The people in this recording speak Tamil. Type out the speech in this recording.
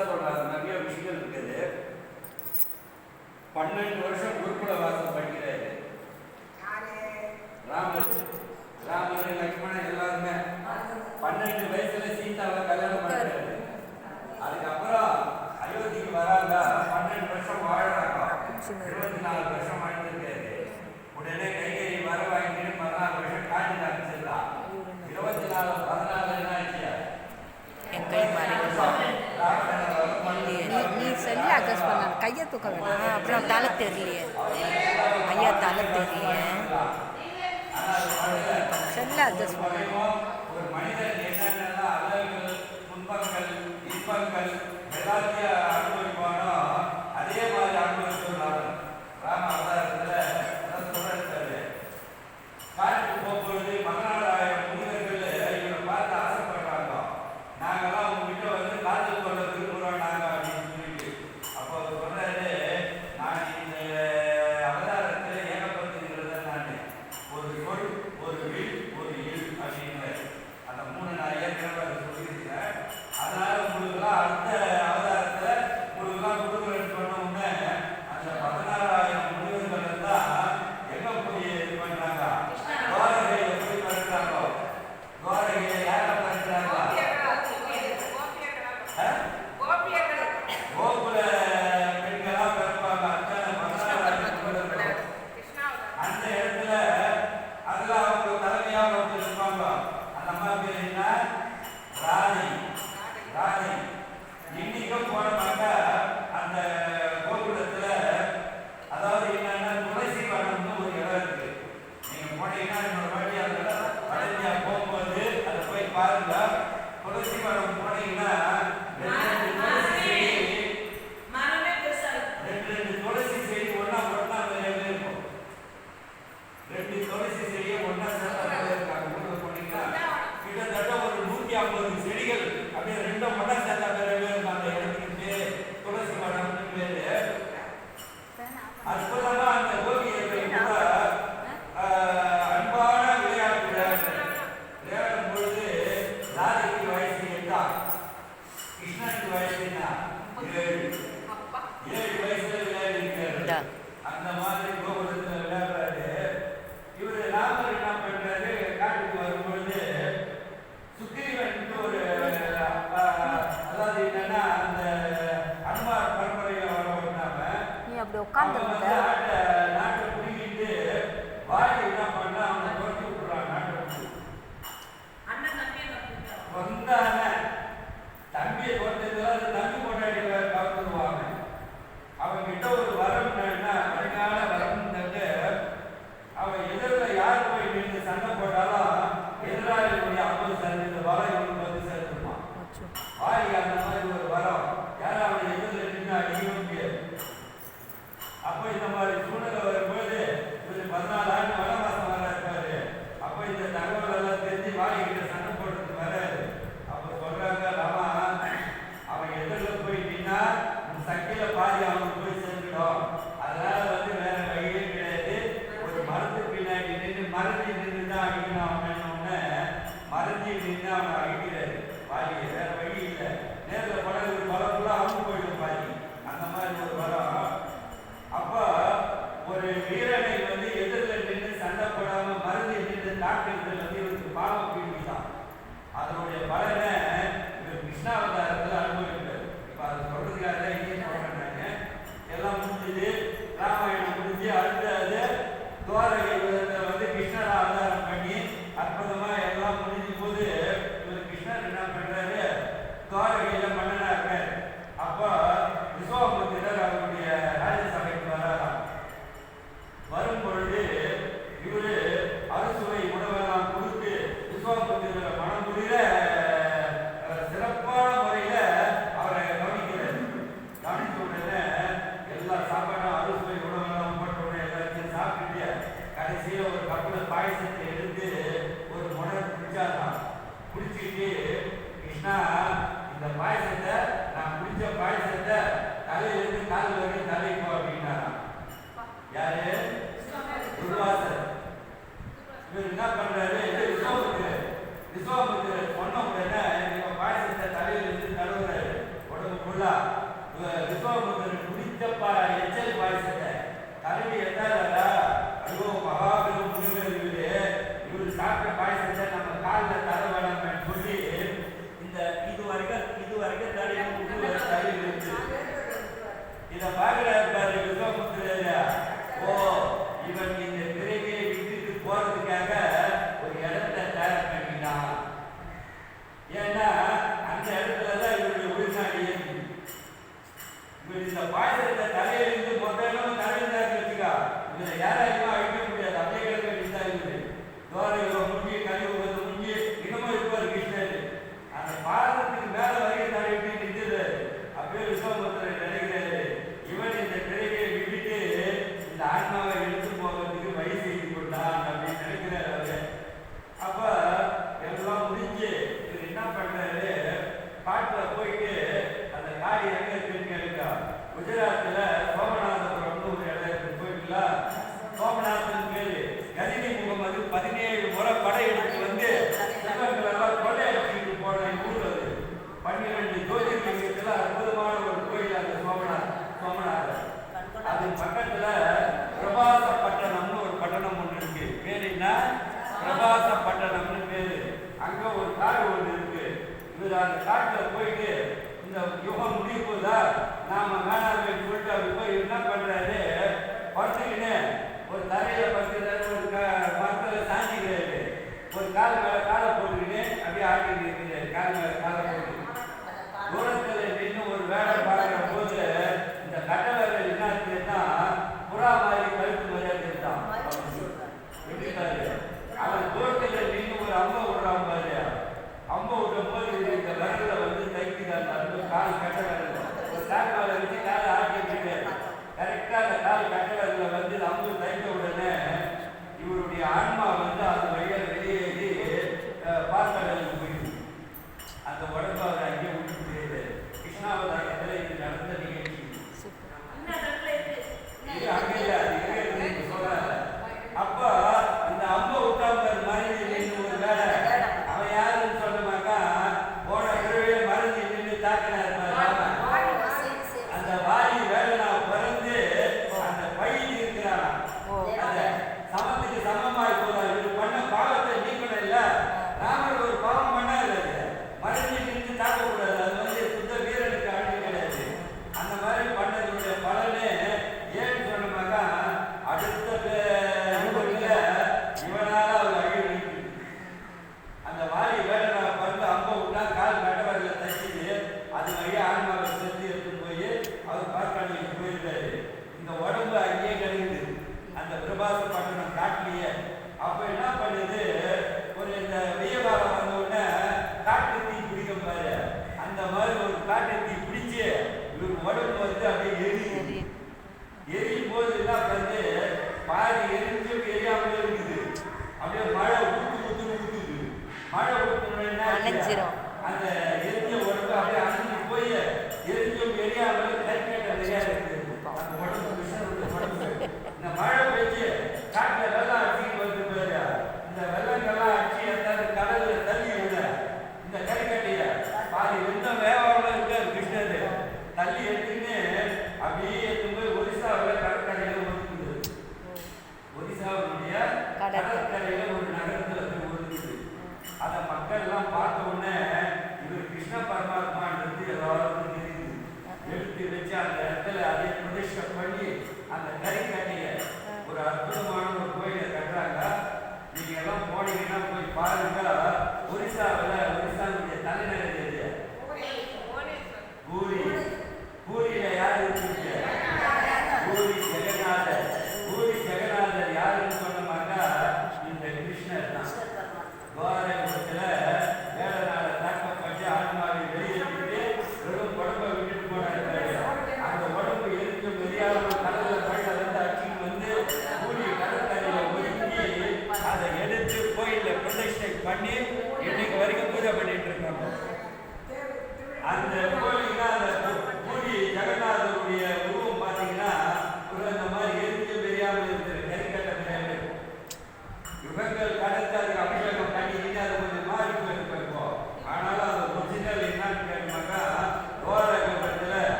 சொல்றாரு நிறைய விஷயங்கள் இருக்குது. பன்னெண்டு வருஷம் குருகுல வாசம். ப்ரெஸ் பண்ணாரு கையை தூக்க வேணாம். அப்புறம் தலை தெரியலையே. ஐயா தலை தெரியலையே. செல்ல அட்ஜஸ்ட் பண்ணணும் எல்லாத்தையும் হ্যাঁ பதினாலு Glória a Ele. இந்த பேக்ல இருப்பாரு விஸ்வபுத்திர ஓ கைலாசப்பட்டணம்னு பேரு அங்க ஒரு காடு ஒன்று இருக்கு. இவர் அந்த காட்டுல போயிட்டு இந்த யுகம் முடிய நாம வேணாமே சொல்லிட்டு அப்படி போய் என்ன பண்றாரு? படுத்துக்கின்னு ஒரு தரையில படுத்துக்கிறாரு ஒரு மரத்துல சாஞ்சிக்கிறாரு. ஒரு கால மேல காலை போட்டுக்கிட்டு அப்படியே ஆட்டிக்கிட்டு இருக்கிறாரு. கால் மேல காலை we are. God